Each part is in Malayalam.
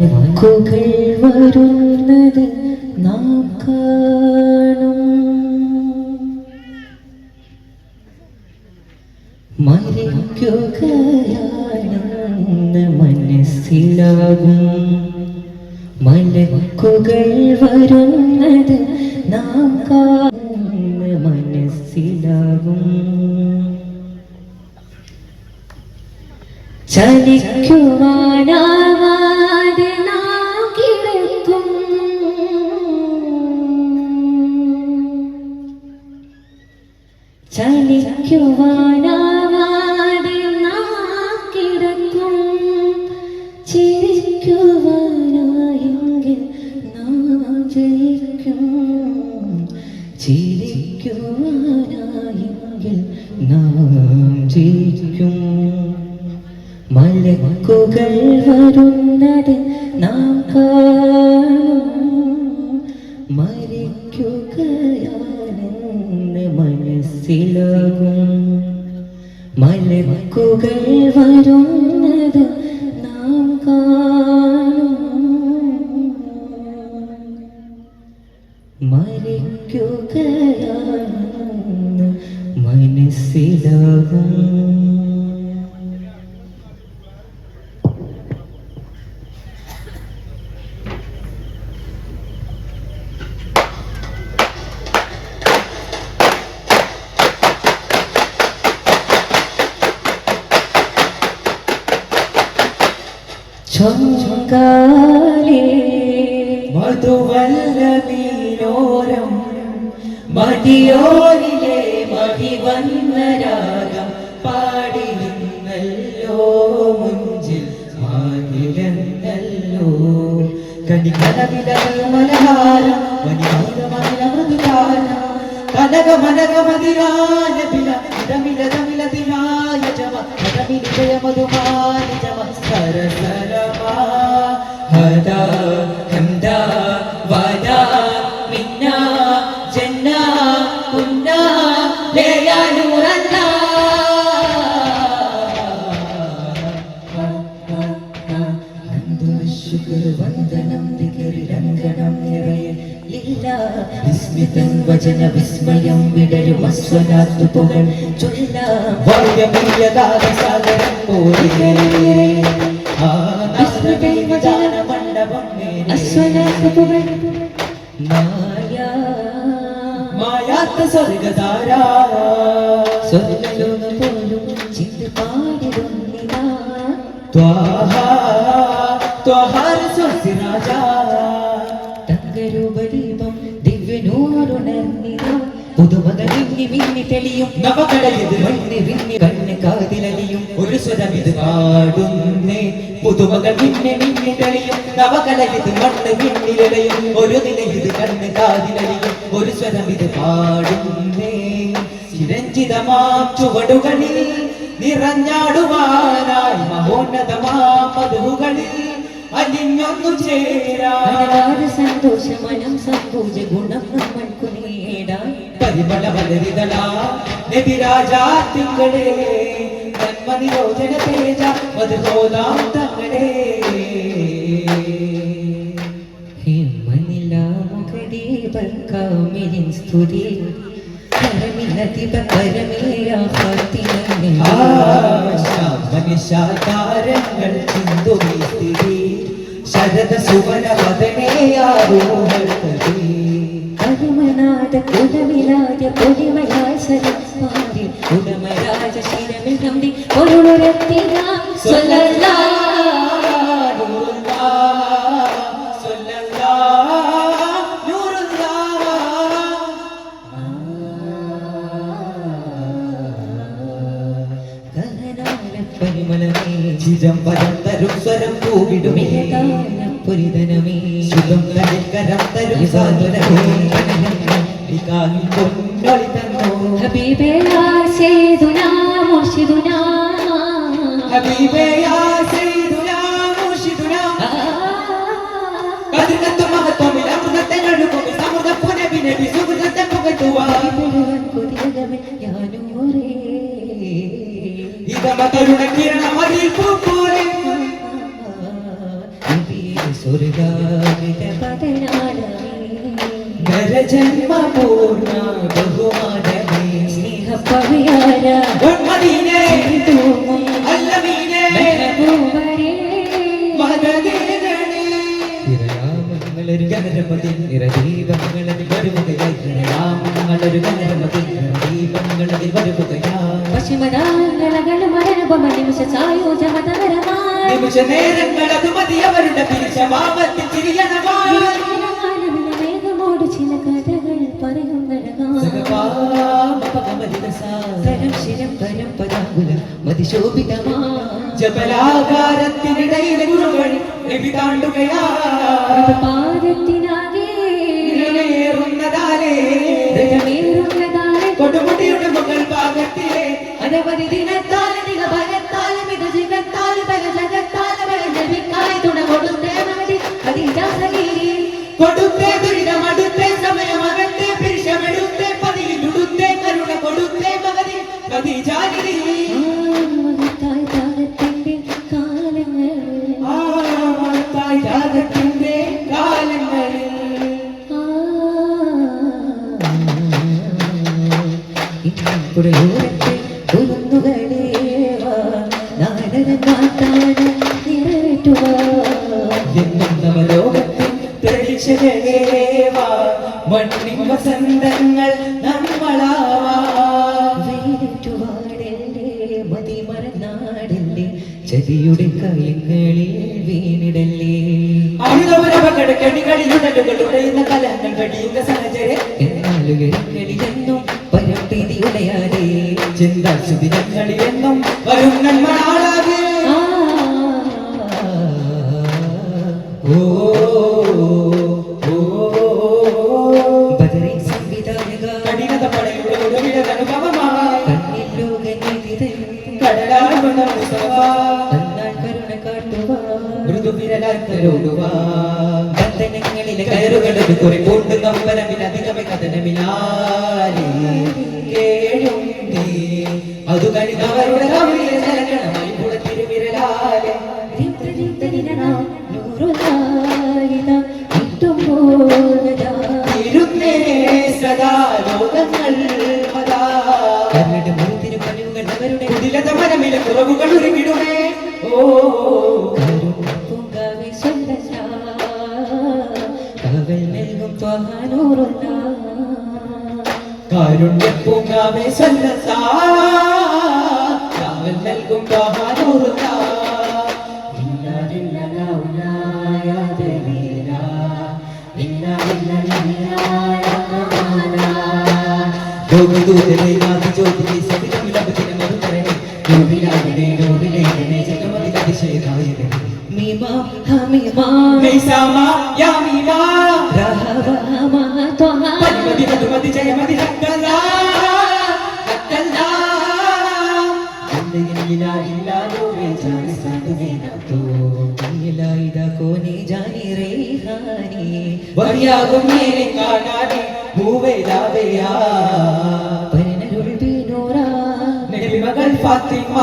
വാക്കുകൾ വരുന്നത് നാം കാണും. മരിക്കുകയാണെന്ന് മനസ്സിലാകും. മലക്കുകൾ വരുന്നത് നാം കാണുന്ന മനസ്സിലാകും. ചലിക്കുവാനാവാതെ ജയിക്കും മനസ്സിലാകും ചൊങ്കാലേ മധുവല്ലമീനോരം മടിയോരിലെ മടിവന്നരാഗം പാടി നിന്നല്ലോ മുഞ്ചിൽ മാനിലെന്നല്ലോ. കണികലവിലകൾ മലഹാരം മണിമൂലമതില മൃദുകാല കനക മനക മതിരായ ബില ഇടമില തമില തിനായ ജമ മതമിനി ജയ മധുമാന ജമ സരസരമാ ഹദാ വിസ്മിതം വചന വിസ്മയം വിടരും അസ്വനാത്തു പുകൾ. അസ്വനാത്തു പുകൾ. മായാ. മായാത്ത സ്വർഗധാര. സ്വർഗലോകം പോലും ചിന്ത പാടിടുന്നിതാ പുതുമത മിന്നി മിന്നി തെളിയും. നവകടയത് മണ്ണി വിണ്ണി കണ്ണ് കാതിലലിയും. ഒരു സ്വരം ഇത് പാടുന്നേ. പുതുമകൾ മിന്നെ മിന്നി തെളിയും. നവകലയത് മണ്ണ് മിന്നിലടയും. ഒരു നില ഇത് കണ്ണ് ഒരു സ്വരം ഇത് പാടുന്നേ. ചിരഞ്ജിതമാം ചുവടുകളിൽ നിറഞ്ഞാടുവാനായി മഹോന്നതമാ മധുകളിൽ അലിഞ്ഞൊന്നു ചേരാ സന്തോഷ മനം സന്തോഷ ഗുണം പരിമള വലരിതളാ നബിരാജാ തിങ്കളേ. നന്മ നിരോധന തേജ മധുരോദാം തങ്ങളേ. ഹിമനിലാമുഖദീപക്കാമിലിൻ സ്തുതി. മനുഷ്യാകാരങ്ങൾ സ്ഥിതി ശരദ സുവന വദനേയാരോഹി ഗഹനാല പരിമളമേ ചിദംബരം തരും സ്വരം കൂവിടുമേ പൊരിതനമേ ശുഭം തനിക്കരം തരും തന്നോ ഹബീബേ മുർഷിദുനാ. ഹബീബേ യാ സയ്യിദുനാ മുർഷിദുനാ കതിർകത്തും മഹത്വമിൽ അമൃതത്തെ നടുക്കും സമൃദ്ധ പുനബി നബി സുഹൃതത്തെ പുകഴ്ത്തുവാ ഇതമ തരുണ കിരണം അതിൽ പൂപ്പോലെ നരജന്മ പൂർണ ബഹുമാനമേ വിരലാമങ്ങളൊരു ഗണപതിൽ നിറദീപങ്ങളതിൽ വരുകയായി രാമങ്ങളൊരു ഗണപതി ദീപങ്ങളതിൽ വരുകയാ നിമിഷ നേരങ്ങൾ അത് മതി അവരുടെ പിരിച്ച മാമത്തിൽ തിരിയണമായി ചില കഥകൾ പറയുന്നഴകാം മതിശോഭിതമാ ജപലാകാരത്തിനിടയിലെ ഗുരുവഴി നബി കൊടുമുടിയുടെ മുകൾ ഭാഗത്തിലെ അനവധി ദിനത്താൽ നിക ഭയത്താൽ മിക ജഗത്താൽ പല ജഗത്താൽ പല ജപിക്കായി തുണ കൊടുത്തേ മതി അതിജാസഗീരി കൊടുത്തേ പുഴയോരത്തെ കുരുന്നുകളേവാ നാടകമാട്ടാണ് നിറവേറ്റുവാ എന്നും നവലോകത്തിൽ പ്രതീക്ഷകളേവാ മണ്ണിൻ വസന്തങ്ങൾ നമ്മളാവാ മതിമറന്നാടല്ലേ ചതിയുടെ കയങ്ങളിൽ വീണിടല്ലേ അമിതപുരപകടക്കണികളിലുടലുകൾ ഉടയുന്ന കലഹങ്ങൾ വെടിയുന്ന സഹചര്യം എന്നാലുകളിലെന്നും മുസ്തഫ തന്നാൽ കരുണ കാട്ടുവാ. മൃദുവിരലാക്കലോടുവാ ബന്ധനങ്ങളിലെ കയറുകളൊരു കുറി പൂണ്ട് നമ്പരമിലധികമേ കഥനമിലാലേ. കേഴും അതു കഴിഞ്ഞവരുടെ കവിളിൽ ജലഗണമായി പുറത്തിരുവിരലാലേ ഇരുന്നേ സദാ ലോകങ്ങൾ മതാ കുടിലത മനമിലെ കുറവുകൾ ഉരുവിടുമേ. ഓ കാരുണ്യ പൂങ്കാവേ കാവൽ നൽകും ബഹാനൂറുത്താ ഇന്നാ ലില്ലല്ലാ ഉലായ ദലീല ഇന്നാ ലില്ലല്ലാ യാ ലോകദൂതനെ നാഥ ജ്യോതിയെ സവിതമിലഭജന മധുകരണേ ലോകിലാകണേ ലോകിലേകണേ ജഗമതിലതിശയനായകനേ നൈസാമ യാമീമാ പതിമതി മധുമതി ജയമതി വഴിയാകും നേരെ കാണാതെ ഭൂവേലാവയാ നബിമകൾ ഫാത്തിമ.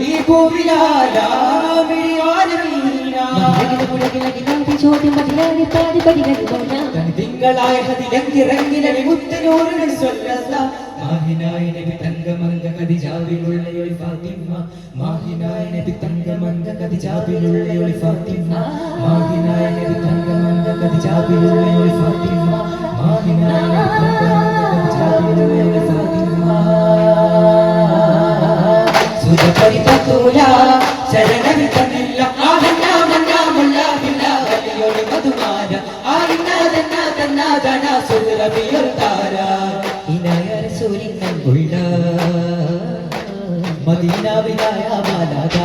ഈ മിഴിവാനമീനാ തിങ്കളായ മുത്തനൂറിന് സ്വല്ലല്ല മാഹിനായ നബി തങ്കമംഗ കതിജാവിലുള്ള ഒളി ഫാത്തിമ. മാഹിനായ നബി തങ്കമംഗ കതിജാവിലുള്ള ഒളി ഫാത്തിമ. മാഹിനായ നബി തങ്കമംഗ കതിജാവിലുള്ള ഒളി ഫാത്തിമ. മാഹിനായ നബി തങ്കമംഗ കതിജാവിലുള്ള ഒളി ഫാത്തിമ. സുജ ശരണവിതമില്ല ولدا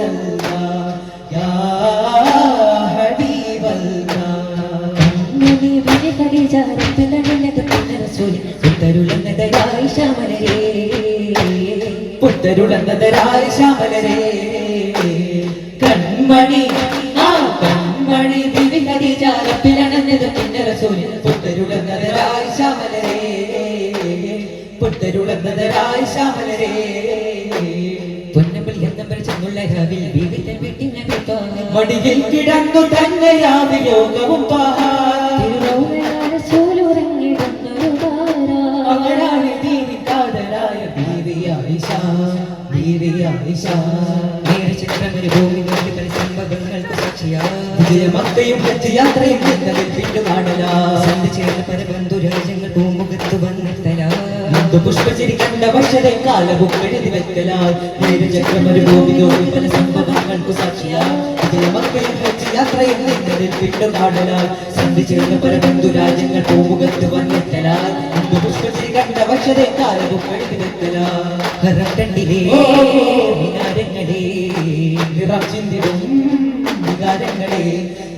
റസൂലല്ലാ യാ ഹബീബല്ലാ പുത്തരുളന്നതരായ ശ്യാമലരേ കൺമണി ആ കൺമണി ദിവി ജാലത്തിലണഞ്ഞത് പിന്നെ സൂര്യൻ പുത്തരുളന്നതരായ ശ്യാമലരേ പുത്തരുളന്നതരായ ശ്യാമലരേ മടിയിൽ കിടന്നു തന്നെയാവ് യോഗവും മകളാണ് ദീനി കാതലായ ബീവി ആയിഷ. ബീവി ആയിഷ. വിജയമക്കയും ഹജ്ജ് യാത്രയും എന്നതിൽ നാടലാ മുന്ത് പുഷ്പചിരി കണ്ട വർഷത്തെ കാലവും എഴുതി വെക്കലാൽ ചക്രമരുഭൂമി തോന്നി പല സംഭവങ്ങൾക്കു സാക്ഷിയാ വിജയമക്കയും ഹജ്ജ് യാത്രയും എന്നതിൽ പിന്നുകാണലാൽ സന്ധിച്ചേർന്ന പല ബന്ധു രാജ്യങ്ങൾ പൂമുഖത്ത് വന്നെത്തലാൽ മുന്ത് പുഷ്പചിരി കണ്ട വർഷത്തെ കാലവും എഴുതി വെക്കലാൽ നിറം ചിന്തിടും വികാരങ്ങളെ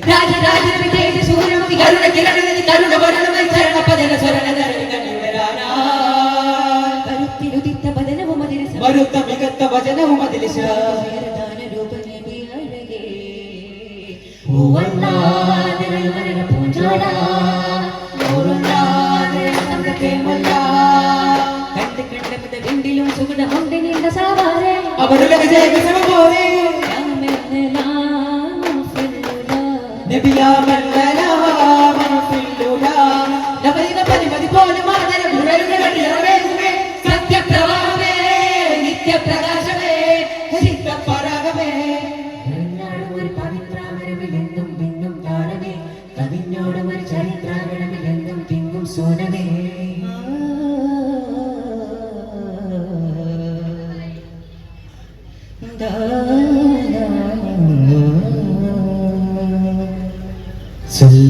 രാജരാജന വിജയ സൂര്യമുഖി കരുണ കിരണമതി കരുണ വരണമൈ ചരണ അവരുടെ വിജയ